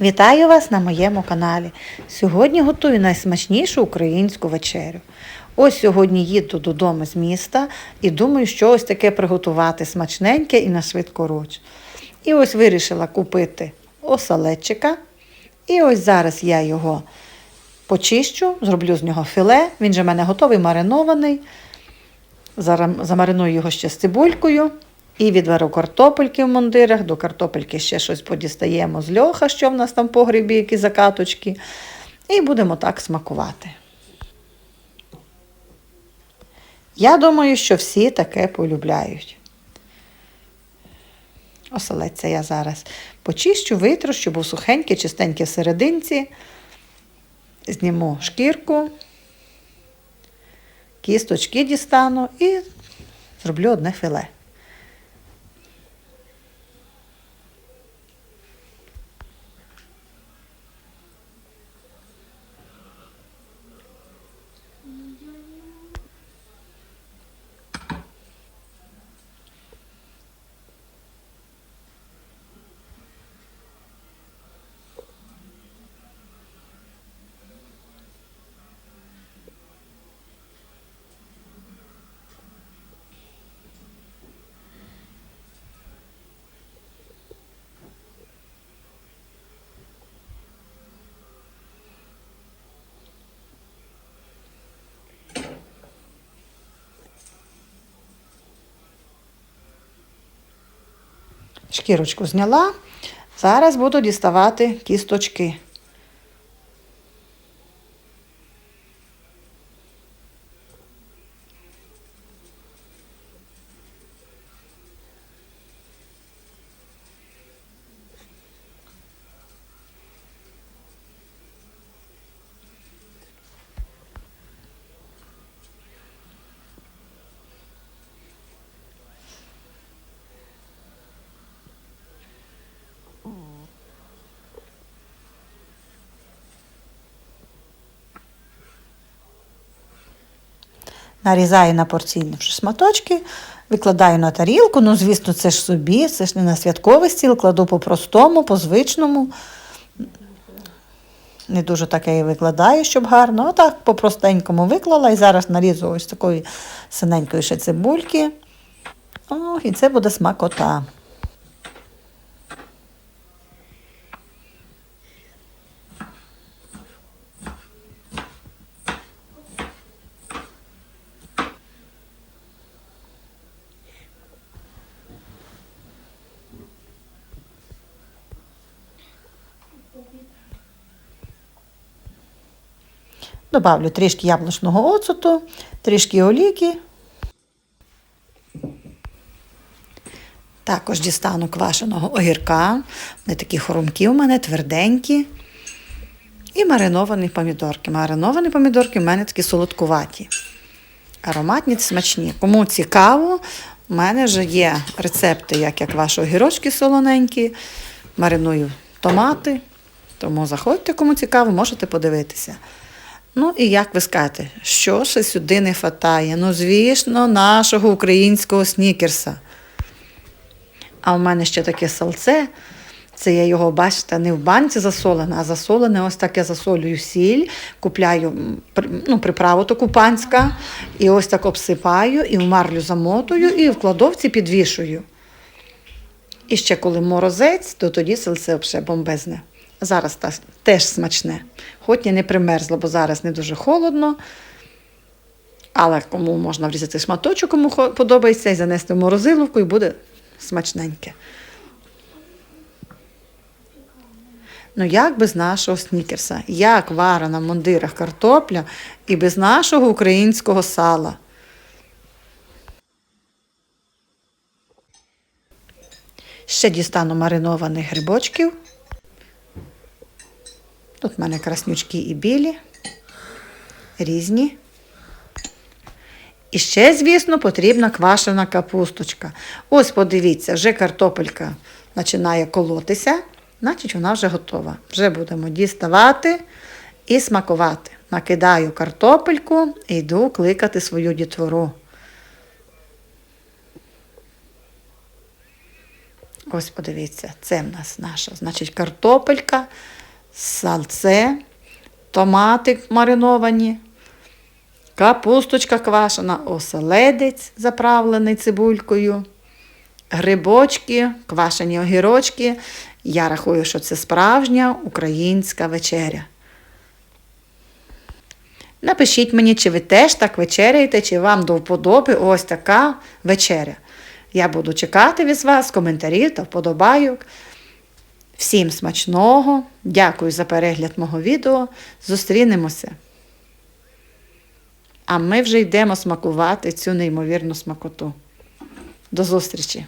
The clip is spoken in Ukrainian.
Вітаю вас на моєму каналі. Сьогодні готую найсмачнішу українську вечерю. Ось сьогодні їду додому з міста і думаю, що ось таке приготувати смачненьке і на швидкоруч. І ось вирішила купити осалетчика. І ось зараз я його почищу, зроблю з нього філе. Він же в мене готовий маринований. Зараз замариную його ще з цибулькою. І відвару картопельки в мундирах. До картопельки ще щось подістаємо з льоха, що в нас там погрібі, які закаточки. І будемо так смакувати. Я думаю, що всі таке полюбляють. Оселедця я зараз почищу, витру, щоб був сухенький, чистенький всерединці. Зніму шкірку, кісточки дістану і зроблю одне філе. Шкірочку зняла. Зараз буду діставати кісточки. Нарізаю на порційні шматочки, викладаю на тарілку. Ну, звісно, це ж собі, це ж не на святковий стіл, кладу по-простому, по-звичному. Не дуже таке і викладаю, щоб гарно. Отак по-простенькому виклала і зараз нарізу ось такої синенької ще цибульки. О, і це буде смакота. Добавлю трішки яблучного оцету, трішки оліки. Також дістану квашеного огірка. Вони такі хрумкі у мене, тверденькі. І мариновані помідорки. Мариновані помідорки в мене такі солодкуваті. Ароматні смачні. Кому цікаво, у мене вже є рецепти, як я квашу огірочки солоненькі, мариную томати. Тому заходьте, кому цікаво, можете подивитися. Ну і як ви скажете, що ще сюди не фатає? Ну, звісно, нашого українського снікерса. А у мене ще таке салце. Це я його, бачите, не в банці засолене, а засолене ось так я засолюю сіль, купляю ну, приправу таку панська, і ось так обсипаю, і в марлю замотую, і в кладовці підвішую. І ще коли морозець, то тоді сальце взагалі бомбезне. Зараз теж смачне. Хоч і не примерзло, бо зараз не дуже холодно. Але кому можна врізати шматочок, кому подобається, і занести в морозиловку, і буде смачненьке. Ну як без нашого снікерса? Як варена в мундирах картопля і без нашого українського сала? Ще дістану маринованих грибочків. Тут в мене краснючки і білі, різні. І ще, звісно, потрібна квашена капусточка. Ось подивіться, вже картопелька починає колотися, значить вона вже готова. Вже будемо діставати і смакувати. Накидаю картопельку і йду кликати свою дітвору. Ось подивіться, це в нас наша. Значить, картопелька, сальце, томати мариновані, капусточка квашена, оселедець заправлений цибулькою, грибочки, квашені огірочки. Я рахую, що це справжня українська вечеря. Напишіть мені, чи ви теж так вечеряєте, чи вам до вподоби ось така вечеря. Я буду чекати від вас коментарів та вподобайок. Всім смачного! Дякую за перегляд мого відео. Зустрінемося. А ми вже йдемо смакувати цю неймовірну смакоту. До зустрічі!